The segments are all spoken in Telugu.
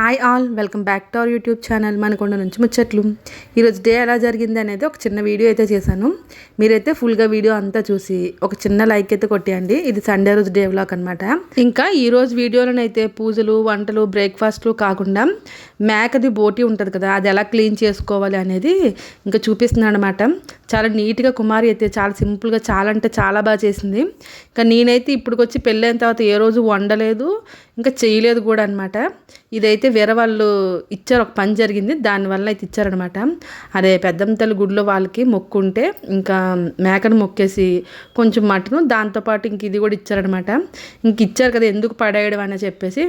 Hi all welcome back to our YouTube channel Manakonda నుంచి ముచ్చట్లు ఈరోజు డే ఎలా జరిగింది అనేది ఒక చిన్న వీడియో అయితే చేశాను. మీరైతే ఫుల్గా వీడియో అంతా చూసి ఒక చిన్న లైక్ అయితే కొట్టేయండి. ఇది సండే రోజు డే వ్లాగ్ అనమాట ఇంకా ఈరోజు వీడియోలోనైతే పూజలు వంటలు బ్రేక్ఫాస్ట్లు కాకుండా మేకది బోటి ఉంటుంది కదా అది ఎలా క్లీన్ చేసుకోవాలి అనేది ఇంకా చూపిస్తున్నాను అనమాట చాలా నీట్గా కుమారి అయితే చాలా సింపుల్గా చాలా అంటే చాలా బాగా చేసింది. ఇంకా నేనైతే ఇప్పటికొచ్చి పెళ్ళైన తర్వాత ఏ రోజు వండలేదు ఇంకా చేయలేదు కూడా అనమాట ఇదైతే వేరే వాళ్ళు ఇచ్చారు ఒక పని జరిగింది దానివల్ల అయితే ఇచ్చారనమాట. అదే పెద్దంతల్లి గుడిలో వాళ్ళకి మొక్కుంటే ఇంకా మేకను మొక్కేసి కొంచెం మటను దాంతోపాటు ఇంక ఇది కూడా ఇచ్చారనమాట. ఇంక ఇచ్చారు కదా ఎందుకు పడేయడం అని చెప్పేసి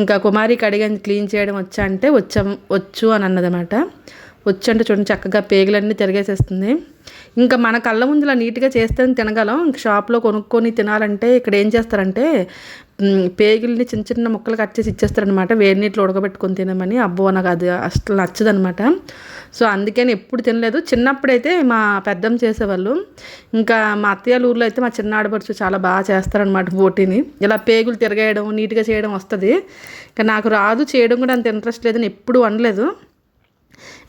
ఇంకా కుమారికి అడిగాను క్లీన్ చేయడం వచ్చా అంటే వచ్చాం వచ్చు అని అన్నదన్నమాట వచ్చంటే చూడండి చక్కగా పేగులన్నీ తిరిగేసేస్తుంది. ఇంకా మన కళ్ళ ముందులా నీట్గా చేస్తే తినగలం. ఇంక షాప్లో కొనుక్కొని తినాలంటే ఇక్కడ ఏం చేస్తారంటే పేగుల్ని చిన్న చిన్న ముక్కలు కట్ చేసి ఇచ్చేస్తారనమాట వేడి నీటిలో ఉడకబెట్టుకొని తినమని. అబ్బో నాకు అది అసలు నచ్చదనమాట సో అందుకని ఎప్పుడు తినలేదు. చిన్నప్పుడైతే మా పెద్దమ్మ చేసేవాళ్ళు. ఇంకా మా అత్తయ్యల ఊర్లో అయితే మా చిన్న ఆడపడుచు చాలా బాగా చేస్తారనమాట బోటీని ఇలా పేగులు తిరగేయడం నీట్గా చేయడం వస్తుంది. ఇంకా నాకు రాదు చేయడం కూడా అంత ఇంట్రెస్ట్ లేదని ఎప్పుడు అనలేదు.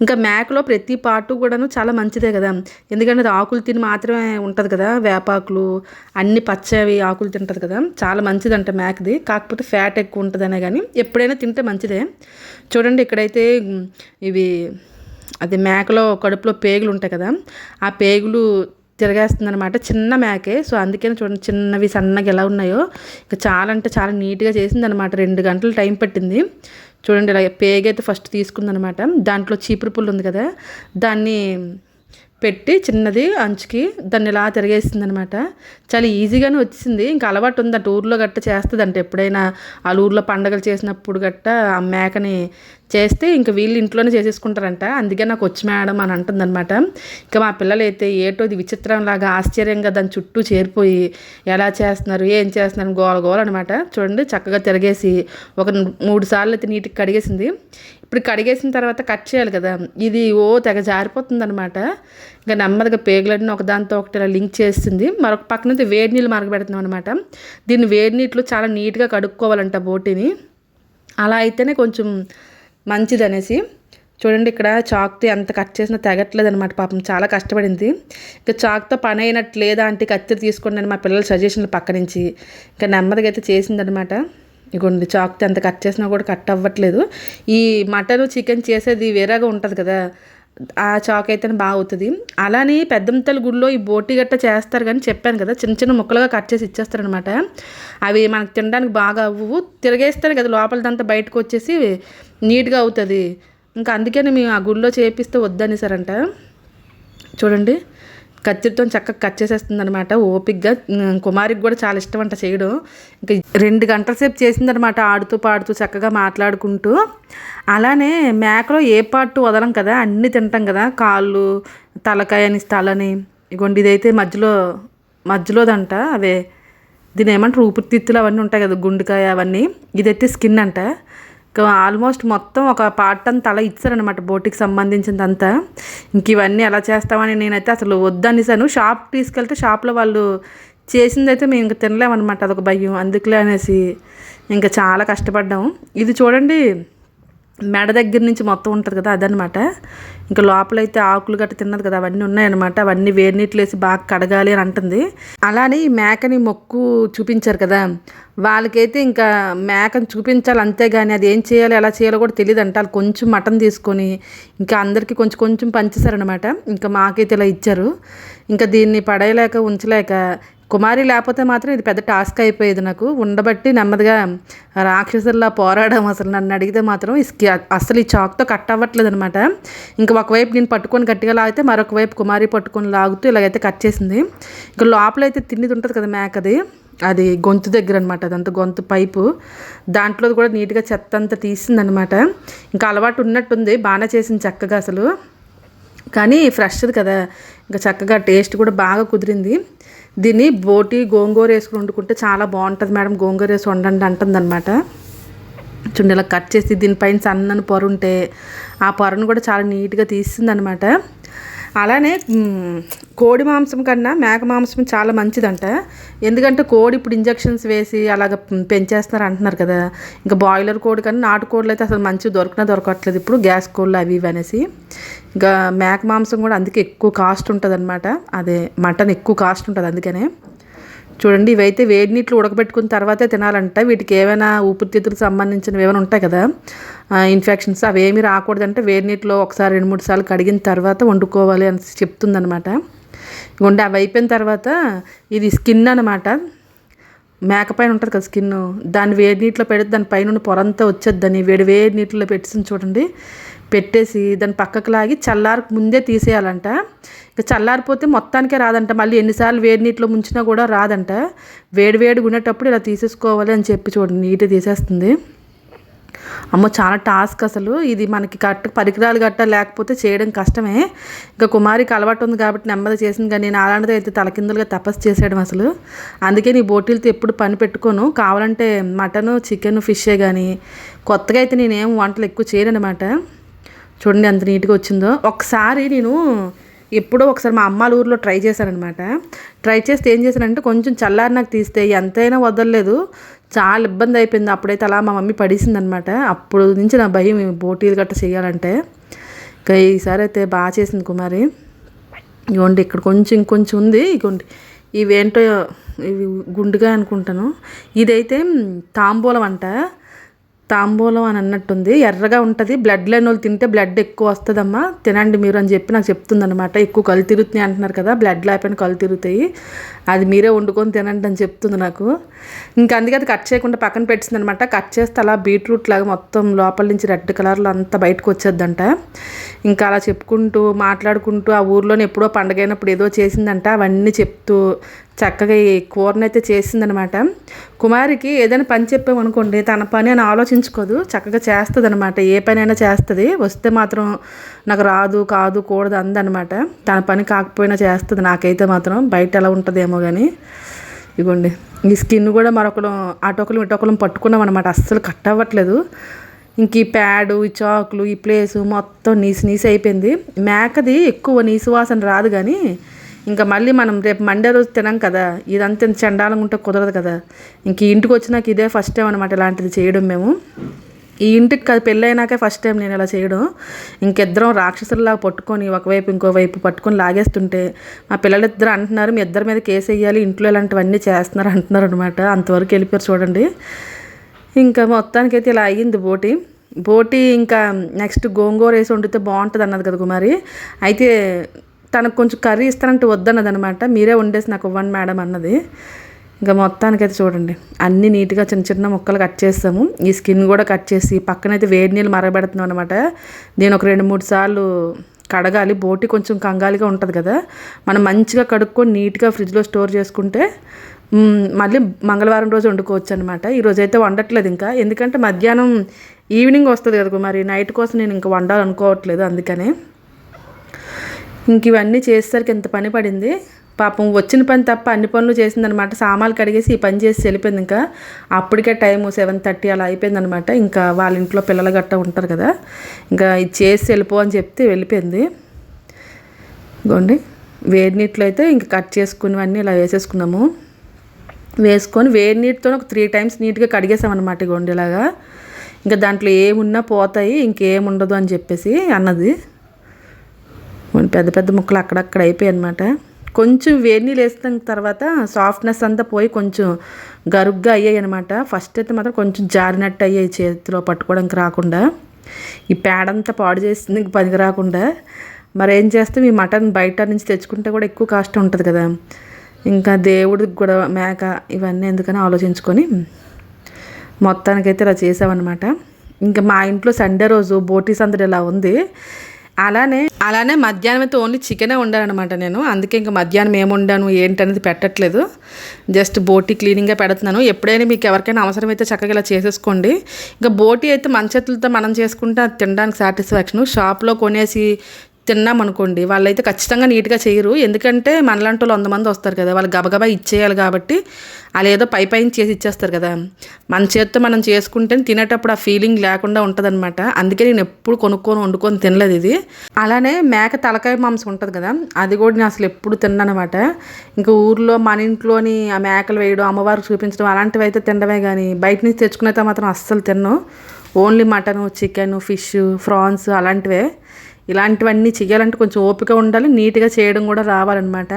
ఇంకా మేకలో ప్రతి పార్టు కూడాను చాలా మంచిదే కదా. ఎందుకంటే అది ఆకులు తిని మాత్రమే ఉంటుంది కదా వేపాకులు అన్ని పచ్చవి ఆకులు తింటుంది కదా. చాలా మంచిదంట మేకది. కాకపోతే ఫ్యాట్ ఎక్కువ ఉంటుందనే కానీ ఎప్పుడైనా తింటే మంచిదే. చూడండి ఇక్కడైతే ఇవి అది మేకలో కడుపులో పేగులు ఉంటాయి కదా. ఆ పేగులు తిరగేస్తుంది అనమాట చిన్న మేకే. సో అందుకని చూడండి చిన్నవి సన్నగా ఎలా ఉన్నాయో. ఇంకా చాలా అంటే చాలా నీట్గా చేసింది అనమాట రెండు గంటలు టైం పట్టింది. చూడండి ఇలా పేగైతే ఫస్ట్ తీసుకుందనమాట. దాంట్లో చీపురు పుల్లు ఉంది కదా దాన్ని పెట్టి చిన్నది అంచుకి దాన్ని ఇలా తిరిగేసింది అనమాట చాలా ఈజీగానే వచ్చింది ఇంకా అలవాటు ఉంది. అటు ఊర్లో గట్ట చేస్తుంది ఎప్పుడైనా. వాళ్ళ ఊర్లో పండగలు చేసినప్పుడు గట్ట ఆ మేకని చేస్తే ఇంకా వీళ్ళు ఇంట్లోనే చేసేసుకుంటారంట. అందుకే నాకు వచ్చి మేడం అని అంటుందన్నమాట ఇంకా మా పిల్లలు అయితే ఏటో ఇది విచిత్రంలాగా ఆశ్చర్యంగా దాని చుట్టూ చేరిపోయి ఎలా చేస్తున్నారు ఏం చేస్తున్నారు గోల గోల అనమాట. చూడండి చక్కగా తిరగేసి ఒక మూడు సార్లు అయితే నీటికి కడిగేసింది. ఇప్పుడు కడిగేసిన తర్వాత కట్ చేయాలి కదా. ఇది ఓ తెగ జారిపోతుంది అనమాట ఇంకా నెమ్మదిగా పేగులన్నీ ఒకదాంతో ఒకటి ఇలా లింక్ చేస్తుంది. మరొక పక్కన అయితే వేడి నీళ్ళు మరగబెడుతున్నాం అనమాట దీన్ని వేడి నీటిలో చాలా నీట్గా కడుక్కోవాలంట బోటిని. అలా అయితేనే కొంచెం మంచిది అనేసి చూడండి ఇక్కడ చాక్తో ఎంత కట్ చేసినా తెగట్లేదు అనమాట పాపం. చాలా కష్టపడింది. ఇంకా చాక్తో పని అయినట్టు లేదా అంటే కత్తిరి తీసుకోండి అని మా పిల్లల సజెషన్లు పక్క నుంచి. ఇంకా నెమ్మదిగా అయితే చేసిందనమాట ఇగోండి చాక్తో ఎంత కట్ చేసినా కూడా కట్ అవ్వట్లేదు. ఈ మటన్ చికెన్ చేసేది వేరేగా ఉంటుంది కదా ఆ చాక్ అయితే బాగా అవుతుంది అలానే పెద్దంతల గుడిలో ఈ బోటి గట్ట చేస్తారు కానీ చెప్పాను కదా చిన్న చిన్న ముక్కలుగా కట్ చేసి ఇచ్చేస్తారనమాట. అవి మనకు తినడానికి బాగా అవ్వవు. తిరగేస్తారు కదా లోపలదంతా బయటకు వచ్చేసి నీట్గా అవుతుంది. ఇంకా అందుకని మేము ఆ గుడిలో చేపిస్తే వద్దనేసారంట. చూడండి. కత్తిరితో చక్కగా కట్ చేసేస్తుంది అనమాట ఓపిక్గా కుమారికి కూడా చాలా ఇష్టం అంట చేయడం. ఇంకా రెండు గంటల సేపు చేసిందనమాట ఆడుతూ పాడుతూ చక్కగా మాట్లాడుకుంటూ. అలానే మేకలో ఏ పార్ట్ వదలం కదా అన్నీ తింటాం కదా కాళ్ళు తలకాయ అని స్థలని ఇగోండి ఇదైతే మధ్యలో మధ్యలోదంట అవే. దీని ఏమంటారు ఊపిరితిత్తులు అవన్నీ ఉంటాయి కదా గుండెకాయ అవన్నీ. ఇదైతే స్కిన్ అంట. ఆల్మోస్ట్ మొత్తం ఒక పార్ట్ అంతా అలా ఇచ్చారనమాట బోటికి సంబంధించిందంతా. ఇంక ఇవన్నీ ఎలా చేస్తామని నేనైతే అసలు వద్దనిసాను. షాప్ తీసుకెళ్తే షాప్లో వాళ్ళు చేసిందైతే మేము ఇంకా తినలేమన్నమాట అదొక భయం. అందుకులే అనేసి ఇంకా చాలా కష్టపడ్డాము ఇది చూడండి మెడ దగ్గర నుంచి మొత్తం ఉంటుంది కదా అదనమాట ఇంకా లోపలైతే ఆకులు గట్ట తిన్నది కదా అవన్నీ ఉన్నాయన్నమాట. అవన్నీ వేడి నీటిలో వేసి బాగా కడగాలి అని అంటుంది. అలానే ఈ మేకని మొక్కు చూపించారు కదా వాళ్ళకైతే ఇంకా మేకని చూపించాలి అంతేగాని అది ఏం చేయాలి ఎలా చేయాలో కూడా తెలియదు అంట వాళ్ళు కొంచెం మటన్ తీసుకొని ఇంకా అందరికీ కొంచెం కొంచెం పంచేశారనమాట ఇంకా మాకైతే ఇలా ఇచ్చారు. ఇంకా దీన్ని పడేయలేక ఉంచలేక కుమారి లేకపోతే మాత్రం ఇది పెద్ద టాస్క్ అయిపోయేది నాకు. ఉండబట్టి నెమ్మదిగా రాక్షసుల్లా పోరాడడం అసలు నన్ను అడిగితే మాత్రం ఇస్కి అసలు ఈ చాక్తో కట్ అవ్వట్లేదు అనమాట ఇంకా ఒకవైపు నేను పట్టుకొని గట్టిగా లాగితే మరొక వైపు కుమారి పట్టుకొని లాగుతూ ఇలాగైతే కట్ చేసింది. ఇంకా లోపలైతే తిన్నది ఉంటుంది కదా మేకది అది. గొంతు దగ్గర అనమాట అదంతా గొంతు పైపు. దాంట్లో కూడా నీట్గా చెత్త అంతా తీసిందనమాట ఇంకా అలవాటు ఉన్నట్టుంది. బాగానే చేసింది చక్కగా అసలు. కానీ ఫ్రెష్ది కదా. ఇంకా చక్కగా టేస్ట్ కూడా బాగా కుదిరింది. దీన్ని బోటి గోంగూర వేసుకుని వండుకుంటే చాలా బాగుంటుంది మేడం. గోంగూర వేసి వండండి అంటుందన్నమాట. చూడండి ఇలా కట్ చేసి దీనిపైన సన్నని పొర ఉంటే ఆ పొరను కూడా చాలా నీట్గా తీస్తుంది అనమాట అలానే కోడి మాంసం కన్నా మేక మాంసం చాలా మంచిదంట. ఎందుకంటే కోడి ఇప్పుడు ఇంజక్షన్స్ వేసి అలాగ పెంచేస్తున్నారు అంటున్నారు కదా. ఇంకా బాయిలర్ కోడి కన్నా నాటు కోళ్ళు అయితే అసలు మంచి దొరకనే దొరకట్లేదు ఇప్పుడు గ్యాస్ కోళ్ళు అవి ఇవి అనేసి. ఇంకా మేక మాంసం కూడా అందుకే ఎక్కువ కాస్ట్ ఉంటుంది అనమాట అదే మటన్ ఎక్కువ కాస్ట్ ఉంటుంది అందుకనే. చూడండి ఇవైతే వేడి నీటిలో ఉడకబెట్టుకున్న తర్వాతే తినాలంట. వీటికి ఏమైనా ఊపిరితిత్తులకు సంబంధించినవి ఏమైనా ఉంటాయి కదా? ఇన్ఫెక్షన్స్ అవి రాకూడదంటే. వేడి నీటిలో ఒకసారి రెండు మూడు సార్లు కడిగిన తర్వాత వండుకోవాలి అని చెప్తుందనమాట ఇగోండి అవి అయిపోయిన తర్వాత ఇది స్కిన్ అనమాట మేకపైన ఉంటుంది కదా స్కిన్. దాన్ని వేడి నీటిలో పెడితే దాని పైన ఉన్న పొరంతా వచ్చేద్దని వేడి వేడి నీటిలో పెట్టేసి చూడండి. పెట్టేసి దాన్ని పక్కకు లాగి చల్లారి ముందే తీసేయాలంట. ఇక చల్లారిపోతే మొత్తానికే రాదంట. మళ్ళీ ఎన్నిసార్లు వేడి నీటిలో ముంచినా కూడా రాదంట. వేడి వేడిగా ఉండేటప్పుడు ఇలా తీసేసుకోవాలి అని చెప్పి చూడండి. నీట్గా తీసేస్తుంది. అమ్మో చాలా టాస్క్ అసలు. ఇది మనకి కరెక్ట్ పరికరాలు గట్ట లేకపోతే చేయడం కష్టమే. ఇంకా కుమారికి అలవాటు ఉంది కాబట్టి నెమ్మది చేసింది కానీ నేను అలాంటిది అయితే తలకిందులుగా తపస్సు చేసేయడం అసలు. అందుకే నీ బోటీలతో ఎప్పుడు పని పెట్టుకోను. కావాలంటే మటను చికెన్ ఫిషే కానీ కొత్తగా అయితే నేనేం వంటలు ఎక్కువ చేయనమాట చూడండి ఎంత నీట్గా వచ్చిందో. ఒకసారి నేను ఎప్పుడో ఒకసారి మా అమ్మాల ఊర్లో ట్రై చేశానమాట ట్రై చేస్తే ఏం చేశానంటే కొంచెం చల్లారి నాకు తీస్తే ఎంతైనా వదలలేదు. చాలా ఇబ్బంది అయిపోయింది. అప్పుడైతే అలా మా మమ్మీ పడేసిందనమాట. అప్పుడు నుంచి నా భయం బోటీలు గట్ట చేయాలంటే. ఇంకా ఈసారి అయితే బాగా చేసింది కుమారి. ఇవ్వండి ఇక్కడ కొంచెం ఇంకొంచెం ఉంది. ఇగోండి ఇవేంటో ఇవి గుండుగా అనుకుంటాను ఇదైతే తాంబూలం అంట. తాంబూలం అని అన్నట్టుంది. ఎర్రగా ఉంటుంది. బ్లడ్ లేని వాళ్ళు తింటే బ్లడ్ ఎక్కువ వస్తుందమ్మా. తినండి మీరు అని చెప్పి నాకు చెప్తుందనమాట ఎక్కువ కళ్ళు తిరుగుతున్నాయి అంటున్నారు కదా బ్లడ్ లేకపోయినా కళ్ళు తిరుగుతాయి. అది మీరే వండుకొని తినండి అని చెప్తుంది నాకు. ఇంకా అందుకే అది కట్ చేయకుండా పక్కన పెట్టింది అనమాట కట్ చేస్తే అలా బీట్రూట్ లాగా మొత్తం లోపల నుంచి రెడ్ కలర్లో అంతా బయటకు వచ్చేద్దంట. ఇంకా అలా చెప్పుకుంటూ మాట్లాడుకుంటూ ఆ ఊర్లోనే ఎప్పుడో పండగ అయినప్పుడు ఏదో చేసిందంట. అవన్నీ చెప్తూ చక్కగా ఈ కూరనైతే చేసిందనమాట. కుమారికి ఏదైనా పని చెప్పామనుకోండి తన పని అని ఆలోచించుకోదు చక్కగా చేస్తుంది అనమాట ఏ పని అయినా చేస్తుంది వస్తే మాత్రం నాకు రాదు కాదు కూడదు అందనమాట. తన పని కాకపోయినా చేస్తుంది నాకైతే మాత్రం బయట ఎలా ఉంటుందేమో కానీ ఇగోండి ఈ స్కిన్ కూడా మరొకరు అటొకరు ఇటొకరు పట్టుకున్నాం అనమాట అస్సలు కట్ అవ్వట్లేదు. ఇంక ఈ ప్యాడు ఈ చాకులు ఈ ప్లేసు మొత్తం నీసి నీసి అయిపోయింది. మేకది ఎక్కువ నీసు వాసన రాదు కానీ ఇంకా మళ్ళీ మనం రేపు మండే రోజు తినాం కదా ఇదంతా చండాలంగా ఉంటే కుదరదు కదా. ఇంక ఇంటికి వచ్చినాక ఇదే ఫస్ట్ టైం అనమాట ఇలాంటిది చేయడం మేము. ఈ ఇంటికి కదా పెళ్ళైనాకే ఫస్ట్ టైం నేను ఇలా చేయడం. ఇంకిద్దరం రాక్షసుల్లాగా పట్టుకొని ఒకవైపు ఇంకోవైపు పట్టుకొని లాగేస్తుంటే మా పిల్లలిద్దరు అంటున్నారు మీ ఇద్దరి మీద కేసు వేయాలి ఇంట్లో ఇలాంటివన్నీ చేస్తున్నారు అంటున్నారు అనమాట అంతవరకు వెళ్ళిపోయారు చూడండి. ఇంకా మొత్తానికైతే ఇలా అయ్యింది బోటి. బోటి ఇంకా నెక్స్ట్ గోంగూర వేసి వండితే బాగుంటుంది అన్నది కదా కుమారి. అయితే తనకు కొంచెం కర్రీ ఇస్తానంటే వద్దన్నదనమాట మీరే వండేసి నాకు ఇవ్వండి మేడం అన్నది. ఇంకా మొత్తానికైతే చూడండి. అన్నీ నీట్గా చిన్న చిన్న ముక్కలు కట్ చేస్తాము. ఈ స్కిన్ కూడా కట్ చేసి పక్కనైతే వేడి నీళ్ళు మరగబెడుతున్నాం అనమాట నేను ఒక రెండు మూడు సార్లు కడగాలి. బోటి కొంచెం కంగాలిగా ఉంటుంది కదా. మనం మంచిగా కడుక్కొని నీట్గా ఫ్రిడ్జ్లో స్టోర్ చేసుకుంటే మళ్ళీ మంగళవారం రోజు వండుకోవచ్చు అనమాట ఈరోజు అయితే వండట్లేదు ఇంకా. ఎందుకంటే మధ్యాహ్నం ఈవినింగ్ వస్తుంది కదా మరి నైట్ కోసం నేను ఇంకా వండాలనుకోవట్లేదు అందుకనే. ఇంక ఇవన్నీ చేసేసరికి ఎంత పని పడింది? పాపం వచ్చిన పని తప్ప అన్ని పనులు చేసిందనమాట. సామాన్లు కడిగేసి ఈ పని చేసి వెళ్ళిపోయింది ఇంకా. అప్పటికే టైము సెవెన్ థర్టీ అలా అయిపోయిందనమాట. ఇంకా వాళ్ళ ఇంట్లో పిల్లలు గట్టా ఉంటారు కదా. ఇంకా ఇది చేసి వెళ్ళిపో అని చెప్తే వెళ్ళిపోయింది. ఇదిగోండి. వేడి నీటిలో అయితే ఇంక కట్ చేసుకున్నవన్నీ ఇలా వేసేసుకున్నాము. వేసుకొని వేడి నీటితో ఒక త్రీ టైమ్స్ నీట్గా కడిగేసామన్నమాట ఇగోండి ఇలాగా. ఇంకా దాంట్లో ఏమున్నా పోతాయి ఇంకేముండదు అని చెప్పేసి అన్నది. పెద్ద పెద్ద ముక్కలు అక్కడక్కడ అయిపోయాయి అనమాట కొంచెం వేడి నీళ్ళు వేసిన తర్వాత సాఫ్ట్నెస్ అంతా పోయి కొంచెం గరుగ్గా అయ్యాయి అనమాట ఫస్ట్ అయితే మాత్రం కొంచెం జారినట్టు అయ్యాయి చేతిలో పట్టుకోవడానికి రాకుండా. ఈ పేడంతా పాడు చేసింది పనికి రాకుండా. మరి ఏం చేస్తాం? ఈ మటన్ బయట నుంచి తెచ్చుకుంటే కూడా ఎక్కువ కాస్ట్ ఉంటుంది కదా. ఇంకా దేవుడికి కూడా మేక ఇవన్నీ ఎందుకని ఆలోచించుకొని మొత్తానికైతే ఇలా చేసామన్నమాట. ఇంకా మా ఇంట్లో సండే రోజు బోటీ సందడి ఇలా ఉంది? అలానే అలానే మధ్యాహ్నం అయితే ఓన్లీ చికెనే వండానమాట నేను. అందుకే ఇంకా మధ్యాహ్నం ఏం వండాను ఏంటనేది పెట్టట్లేదు. జస్ట్ బోటి క్లీనింగ్గా పెడుతున్నాను. ఎప్పుడైనా మీకు ఎవరికైనా అవసరమైతే చక్కగా ఇలా చేసేసుకోండి. ఇంకా బోటి అయితే మన చేతులతో మనం చేసుకుంటే అది తినడానికి సాటిస్ఫాక్షన్ షాప్లో కొనేసి తిన్నామనుకోండి వాళ్ళైతే ఖచ్చితంగా నీట్గా చేయరు. ఎందుకంటే మనలాంటి వాళ్ళు వంద మంది వస్తారు కదా వాళ్ళు గబగబా ఇచ్చేయాలి కాబట్టి వాళ్ళు ఏదో పై పైన చేసి ఇచ్చేస్తారు కదా. మన చేత్తో మనం చేసుకుంటే తినేటప్పుడు ఆ ఫీలింగ్ లేకుండా ఉంటుందన్నమాట. అందుకే నేను ఎప్పుడు కొనుక్కొని వండుకొని తినలేదు ఇది. అలానే మేక తలకాయ మాంసం ఉంటుంది కదా అది కూడా నేను అసలు ఎప్పుడు తిన్నానమాట ఇంకా ఊర్లో మన ఇంట్లోని ఆ మేకలు వేయడం అమ్మవారికి చూపించడం అలాంటివి అయితే తినడమే కానీ బయట నుంచి తెచ్చుకునైతే మాత్రం అస్సలు తిన్నాను only mutton chicken fish prawns అలాంటివే. ఇలాంటివన్నీ చేయాలంటే కొంచెం ఓపిక ఉండాలి నీట్గా చేయడం కూడా రావాలన్నమాట.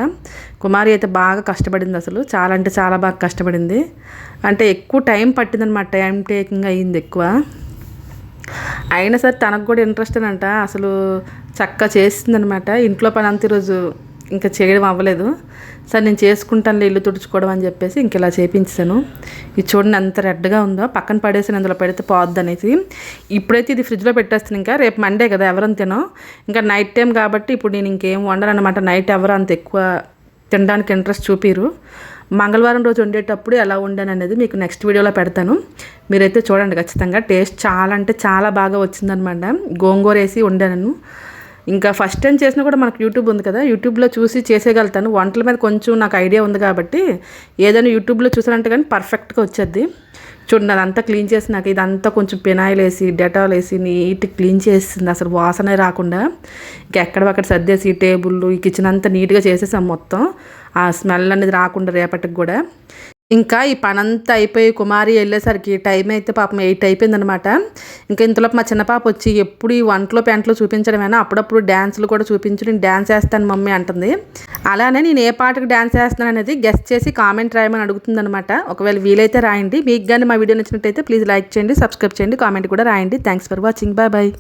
కుమారి అయితే బాగా కష్టపడింది అసలు. చాలా అంటే చాలా బాగా కష్టపడింది. అంటే ఎక్కువ టైం పట్టిందనమాట టైం టేకింగ్ అయ్యింది ఎక్కువ. అయినా సరే తనకు కూడా ఇంట్రెస్ట్ అంట. అసలు చక్కగా చేసిందనమాట ఇంట్లో పని అంత ఈరోజు ఇంకా చేయడం అవ్వలేదు. సరే నేను చేసుకుంటాను ఇల్లు తుడుచుకోవడం అని చెప్పేసి ఇంక ఇలా చేపించాను ఇది చూడండి ఎంత రెడ్గా ఉందో. పక్కన పడేసి అందులో పెడితే పోద్ది అనేసి. ఇప్పుడైతే ఇది ఫ్రిడ్జ్లో పెట్టేస్తాను ఇంకా. రేపు మండే కదా ఎవరని తినో. ఇంకా నైట్ టైం కాబట్టి ఇప్పుడు నేను ఇంకేం వండను అనమాట నైట్ ఎవరు అంత ఎక్కువ తినడానికి ఇంట్రెస్ట్ చూపిరు. మంగళవారం రోజు వండేటప్పుడు ఎలా వండాను అనేది మీకు నెక్స్ట్ వీడియోలో పెడతాను. మీరైతే చూడండి ఖచ్చితంగా. టేస్ట్ చాలా అంటే చాలా బాగా వచ్చిందనమాట గోంగూర వేసి వండాను. ఇంకా ఫస్ట్ టైం చేసినా కూడా మనకు యూట్యూబ్ ఉంది కదా యూట్యూబ్లో చూసి చేసేయగలుగుతాను. వంటల మీద కొంచెం నాకు ఐడియా ఉంది కాబట్టి ఏదైనా యూట్యూబ్లో చూసానంటే కానీ పర్ఫెక్ట్గా వచ్చేది చూడండి అదంతా క్లీన్ చేసి నాకు ఇదంతా కొంచెం పినాయిల్ వేసి డెటాల్ వేసి నీట్ క్లీన్ చేసింది. అసలు వాసనే రాకుండా ఇంకా ఎక్కడక్కడ సర్దేసి టేబుల్ ఈ కిచెన్ అంతా నీట్గా చేసేసాం మొత్తం. ఆ స్మెల్ అనేది రాకుండా రేపటికి కూడా. ఇంకా ఈ పనంతా అయిపోయి కుమారి వెళ్ళేసరికి టైం అయితే పాపం ఎయిట్ అయిపోయిందనమాట ఇంకా ఇంతలోపు మా చిన్న పాప వచ్చి ఎప్పుడు ఈ వంటలో పెంటలో చూపించడమేనా? అప్పుడప్పుడు డ్యాన్స్లు కూడా చూపించి నేను డ్యాన్స్ వేస్తాను మమ్మీ అంటుంది. అలానే నేను ఏ పాటకు డ్యాన్స్ వేస్తాను అనేది గెస్ట్ చేసి కామెంట్ రాయమని అడుగుతుందనమాట ఒకవేళ వీలైతే రాయండి. మీకు కానీ మా వీడియో నచ్చినట్టయితే ప్లీజ్ లైక్ చేయండి సబ్స్క్రైబ్ చేయండి కామెంట్ కూడా రాయండి. Thanks for watching. Bye bye.